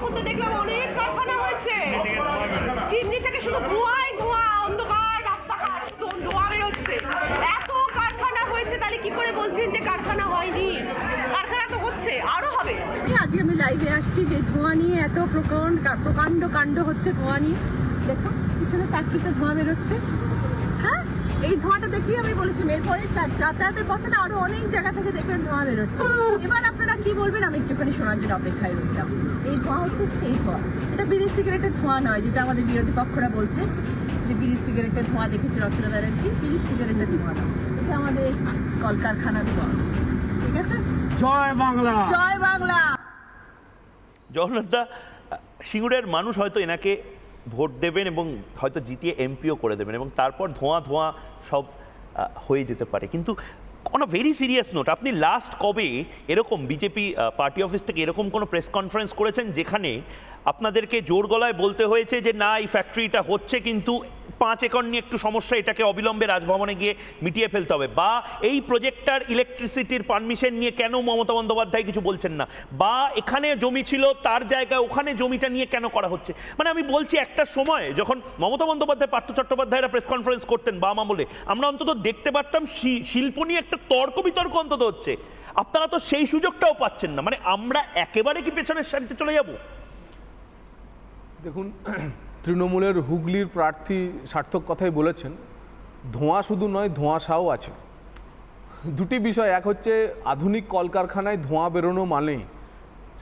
তখন তো দেখলাম অনেক কারখানা হয়েছে। চিমনি থেকে শুধু ধোঁয়াই ধোঁয়া, অন্ধকার, রাস্তাঘাট ধোঁয়া বেরোচ্ছে। এত কারখানা হয়েছে, তাহলে কি করে বলছেন যে কারখানা হয়নি? কারখানা তো হচ্ছে, আরও হবে। আজকে আমি লাইভে আসছি যে ধোঁয়া নিয়ে এত প্রকাণ্ড প্রকাণ্ড কাণ্ড হচ্ছে ধোঁয়া নিয়ে। দেখো, পিছনে ফ্যাক্টরিতে ধোঁয়া বেরোচ্ছে। এই ধোঁয়াটা দেখেই আমি বলেছি এরপরে যাতায়াতের পথে না আরও অনেক জায়গা থেকে দেখবেন ধোঁয়া বেরোচ্ছে। এবার আপনারা কি বলবেন? আমি একটুখানি শোনার জন্য অপেক্ষায় রইলাম। এই ধোঁয়া হচ্ছে সেই ধোঁয়া। এটা বিড়ি সিগারেটের ধোঁয়া নয় যেটা আমাদের বিরোধী পক্ষরা বলছে যে বিড়ি সিগারেটের ধোঁয়া দেখেছে রচনা ব্যানার্জি। বিড়ি সিগারেটের ধোঁয়া না। এটা আমাদের কলকারখানার ধোঁয়া। ঠিক আছে? জয় বাংলা। জয় বাংলা! জগন্নাথদা সিঙ্গুরের মানুষ হয়তো এনাকে ভোট দেবেন এবং হয়তো জিতিয়ে এমপিও করে দেবেন এবং তারপর ধোঁয়া ধোঁয়া সব হয়ে যেতে পারে। কিন্তু অন ভেরি সিরিয়াস নোট আপনি লাস্ট কবে এরকম বিজেপি পার্টি অফিস থেকে এরকম কোনো প্রেস কনফারেন্স করেছেন যেখানে আপনাদেরকে জোর গলায় বলতে হয়েছে যে, না, এই ফ্যাক্টরিটা হচ্ছে কিন্তু পাঁচ একর নিয়ে একটু সমস্যা, এটাকে অবিলম্বে রাজভবনে গিয়ে মিটিয়ে ফেলতে হবে। বা এই প্রজেক্টটার ইলেকট্রিসিটির পারমিশন নিয়ে কেন মমতা বন্দ্যোপাধ্যায় কিছু বলছেন না? বা এখানে জমি ছিল, তার জায়গায় ওখানে জমিটা নিয়ে কেন করা হচ্ছে? মানে আমি বলছি একটা সময়, যখন মমতা বন্দ্যোপাধ্যায়, পার্থ চট্টোপাধ্যায়রা প্রেস কনফারেন্স করতেন বাম আমলে, আমরা অন্তত দেখতে পারতাম শিল্প নিয়ে একটা তর্ক বিতর্ক অন্তত হচ্ছে। আপনারা তো সেই সুযোগটাও পাচ্ছেন না। মানে আমরা একেবারে কি পেছনের সারিতে চলে যাব? দেখুন তৃণমূলের হুগলির প্রার্থী সার্থক কথাই বলেছেন, ধোঁয়া শুধু নয়, ধোঁয়াশাও আছে। দুটি বিষয়, এক হচ্ছে আধুনিক কলকারখানায় ধোঁয়া বেরোনো মানে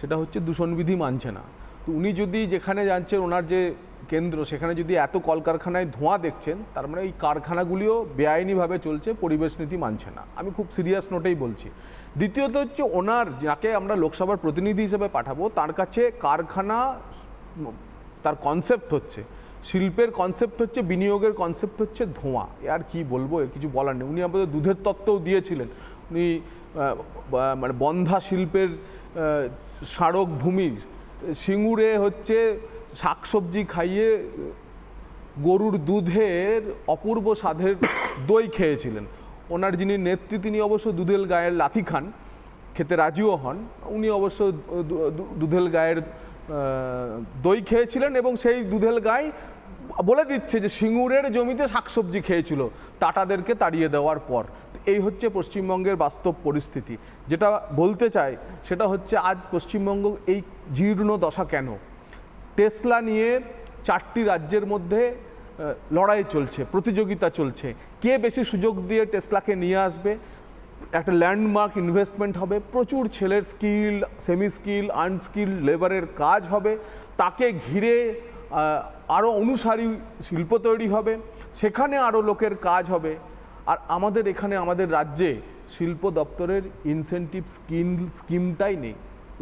সেটা হচ্ছে দূষণবিধি মানছে না। তো উনি যদি যেখানে যাচ্ছেন, ওনার যে কেন্দ্র, সেখানে যদি এত কলকারখানায় ধোঁয়া দেখছেন, তার মানে এই কারখানাগুলিও বেআইনিভাবে চলছে, পরিবেশ নীতি মানছে না। আমি খুব সিরিয়াস নোটেই বলছি। দ্বিতীয়ত হচ্ছে, ওনার, যাকে আমরা লোকসভার প্রতিনিধি হিসেবে পাঠাবো, তার কাছে কারখানা তার কনসেপ্ট হচ্ছে। শিল্পের কনসেপ্ট হচ্ছে, বিনিয়োগের কনসেপ্ট হচ্ছে ধোঁয়া। আর কি বলব, এর কিছু বলার নেই। উনি আমাদের দুধের তত্ত্বও দিয়েছিলেন। উনি মানে বন্ধা শিল্পের স্মারক ভূমির সিঙ্গুরে হচ্ছে শাকসবজি খাইয়ে গরুর দুধের অপূর্ব স্বাদের দই খেয়েছিলেন। ওনার যিনি নেত্রী, তিনি অবশ্য দুধেল গায়ের লাথি খান। খেতে রাজিও হন। উনি অবশ্য দুধেল গায়ের দই খেয়েছিলেন এবং সেই দুধেল গাই বলে দিচ্ছে যে সিঙ্গুরের জমিতে শাকসবজি খেয়েছিল, টাটাদেরকে তাড়িয়ে দেওয়ার পর। এই হচ্ছে পশ্চিমবঙ্গের বাস্তব পরিস্থিতি। যেটা বলতে চাই, সেটা হচ্ছে আজ পশ্চিমবঙ্গ এই জীর্ণ দশা কেন? টেসলা নিয়ে চারটি রাজ্যের মধ্যে লড়াই চলছে, প্রতিযোগিতা চলছে। কে বেশি সুযোগ দিয়ে টেসলাকে নিয়ে আসবে? একটা ল্যান্ডমার্ক ইনভেস্টমেন্ট হবে, প্রচুর ছেলের স্কিল সেমি স্কিল আনস্কিল লেবারের কাজ হবে, তাকে ঘিরে আরও অনুসারী শিল্প তৈরি হবে, সেখানে আরও লোকের কাজ হবে। আর আমাদের এখানে, আমাদের রাজ্যে শিল্প দপ্তরের ইনসেনটিভ স্কিম স্কিমটাই নেই।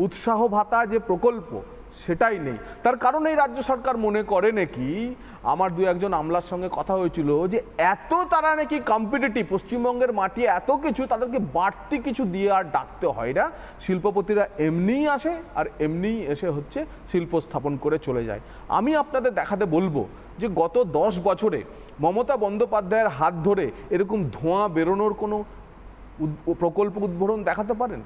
উৎসাহ ভাতা যে প্রকল্প সেটাই নেই। তার কারণ এই রাজ্য সরকার মনে করে নাকি, আমার দু একজন আমলার সঙ্গে কথা হয়েছিল যে এত তারা নাকি কম্পিটিটিভ পশ্চিমবঙ্গের মাটি এত কিছু তাদেরকে বাড়তি কিছু দিয়ে আর ডাকতে হয় না। শিল্পপতিরা এমনিই আসে আর এমনিই এসে হচ্ছে শিল্প স্থাপন করে চলে যায়। আমি আপনাদের দেখাতে বলব যে গত দশ বছরে মমতা বন্দ্যোপাধ্যায়ের হাত ধরে এরকম ধোঁয়া বেরোনোর কোনো প্রকল্প উদ্বোধন দেখাতে পারেন?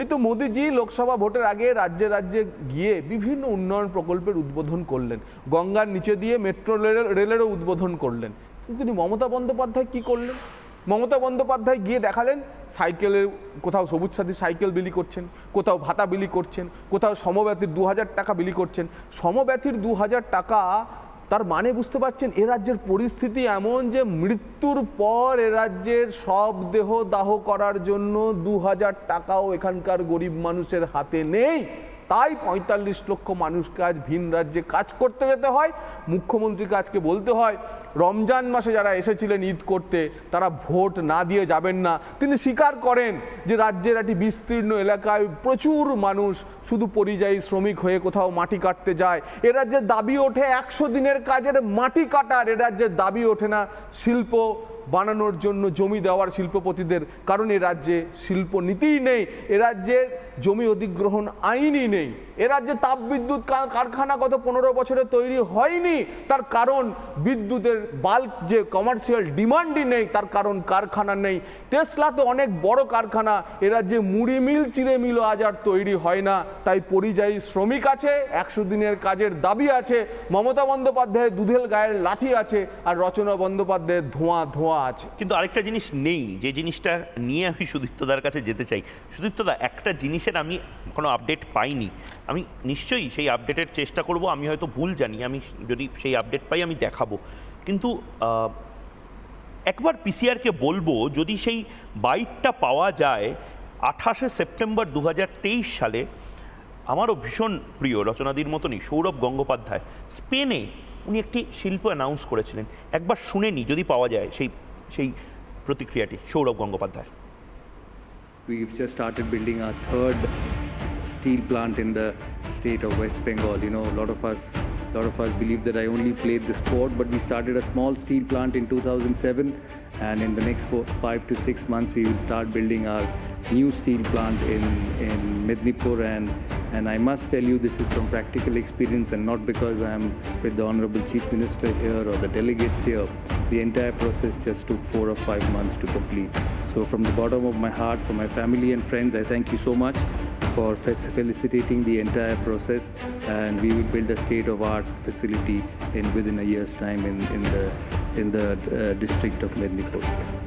এই তো মোদিজি লোকসভা ভোটের আগে রাজ্যে রাজ্যে গিয়ে বিভিন্ন উন্নয়ন প্রকল্পের উদ্বোধন করলেন। গঙ্গার নিচে দিয়ে মেট্রো রেলের রেলেরও উদ্বোধন করলেন। কিন্তু মমতা বন্দ্যোপাধ্যায় কি করলেন? মমতা বন্দ্যোপাধ্যায় গিয়ে দেখালেন সাইকেলের, কোথাও সবুজ সাথী সাইকেল বিলি করছেন, কোথাও ভাতা বিলি করছেন, কোথাও সমব্যথীর দু হাজার টাকা বিলি করছেন। সমব্যথীর দু হাজার টাকা তার মানে বুঝতে পারছেন, এ রাজ্যের পরিস্থিতি এমন যে মৃত্যুর পর এ রাজ্যের সব দেহ দাহ করার জন্য দু হাজার টাকাও এখানকার গরিব মানুষের হাতে নেই। তাই পঁয়তাল্লিশ লক্ষ মানুষকে আজ ভিন রাজ্যে কাজ করতে যেতে হয়। মুখ্যমন্ত্রীকে আজকে বলতে হয়, রমজান মাসে যারা এসেছিলেন ঈদ করতে, তারা ভোট না দিয়ে যাবেন না। তিনি স্বীকার করেন যে রাজ্যের একটি বিস্তীর্ণ এলাকায় প্রচুর মানুষ শুধু পরিযায়ী শ্রমিক হয়ে কোথাও মাটি কাটতে যায়। এরা যে দাবি ওঠে একশো দিনের কাজের মাটি কাটার। এরা যে দাবি ওঠে না শিল্প বানানোর জন্য জমি দেওয়ার শিল্পপতিদের, কারণ এ রাজ্যে শিল্প নীতিই নেই। এ রাজ্যে জমি অধিগ্রহণ আইনই নেই। এ রাজ্যে তাপবিদ্যুৎ কা- কারখানা গত পনেরো বছরে তৈরি হয়নি। তার কারণ বিদ্যুতের বাল্ক যে কমার্শিয়াল ডিমান্ডই নেই, তার কারণ কারখানা নেই। টেসলা তো অনেক বড় কারখানা এরা যে মুড়ি মিল, চিড়ে মিলও আজ আর তৈরি হয় না। তাই পরিযায়ী শ্রমিক আছে, একশো দিনের কাজের দাবি আছে, মমতা বন্দ্যোপাধ্যায়ের দুধেল গায়ের লাঠি আছে, আর রচনা বন্দ্যোপাধ্যায়ের ধোঁয়া ধোঁয়া আছে। কিন্তু আরেকটা জিনিস নেই, যে জিনিসটা নিয়ে আমি সুদীপ্তদার কাছে যেতে চাই। সুদীপ্তদা, একটা জিনিসের আমি কোনো আপডেট পাইনি। আমি নিশ্চয়ই সেই আপডেটের চেষ্টা করব, আমি হয়তো ভুল জানি, আমি যদি সেই আপডেট পাই আমি দেখাবো। কিন্তু একবার পিসিআরকে বলব, যদি সেই বাইকটা পাওয়া যায় আঠাশে সেপ্টেম্বর দু হাজার তেইশ সালে, আমারও ভীষণ প্রিয় রচনাদির মতনই সৌরভ গঙ্গোপাধ্যায়, স্পেনে উনি একটি শিল্প অ্যানাউন্স করেছিলেন। একবার শুনে নি, যদি পাওয়া যায় সেই সেই প্রতিক্রিয়াটি, Sourav Gangopadhyay. We've just started building our third steel plant in the state of West Bengal. You know, a lot of us, a lot of us believe that I only played the sport, but we started a small steel plant in 2007, and in the next four, five to six months, we will start building our new steel plant in in Mednipur. And and I must tell you, this is from practical experience, and not because I'm with the Honorable Chief Minister here or the delegates here. The entire process just took four or five months to complete. So, from the bottom of my heart, for my family and friends, I thank you so much for facilitating the entire process. And we will build a state-of-art facility in within a year's time in, in the in the uh, district of Mednipur.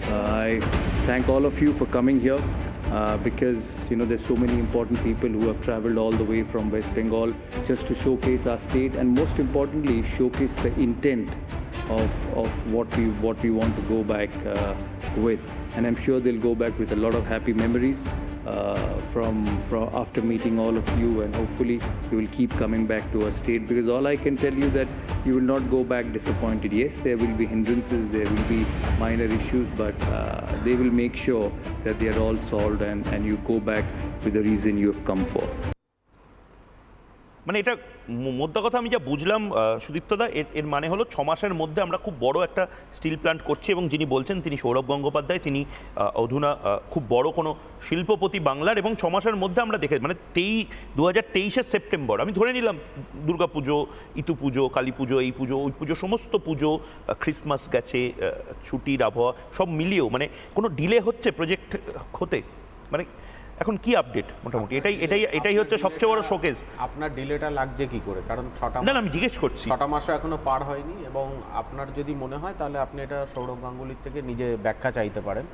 Uh, I thank all of you for coming here. Uh, because you know there's so many important people who have traveled all the way from West Bengal just to showcase our state and most importantly showcase the intent of, of what we what we want to go back uh, with. And I'm sure they'll go back with a lot of happy memories uh, from from after meeting all of you. And hopefully you will keep coming back to our state because all I can tell you that you will not go back disappointed. Yes there will be hindrances there will be minor issues but uh, they will make sure that they are all solved and, and you go back with the reason you have come for মানে এটা মোদ্দা কথা আমি যা বুঝলাম সুদীপ্তদা এর এর মানে হলো ছ মাসের মধ্যে আমরা খুব বড় একটা স্টিল প্ল্যান্ট করছি এবং যিনি বলছেন তিনি সৌরভ গঙ্গোপাধ্যায় তিনি অধুনা খুব বড় কোনো শিল্পপতি বাংলার এবং ছ মাসের মধ্যে আমরা দেখে মানে তেই দু হাজার তেইশের সেপ্টেম্বর আমি ধরে নিলাম দুর্গা পুজো ইতু পুজো কালী পুজো এই পুজো ওই পুজো সমস্ত পুজো আহ, ক্রিসমাস গেছে ছুটির আবহাওয়া সব মিলিয়েও মানে কোনো ডিলে হচ্ছে প্রজেক্ট হতে? মানে এখন কি আপডেট মোটামুটি এটাই এটাই এটাই হচ্ছে সবচেয়ে বড় শোকেস আপনার ডিলেটা লাগছে কি করে? কারণ ছটা না আমি জিজ্ঞেস করছি। ছটা মাসও এখনও পার হয়নি এবং আপনার যদি মনে হয় তাহলে আপনি এটা সৌরভ গাঙ্গুলির থেকে নিজে ব্যাখ্যা চাইতে পারেন।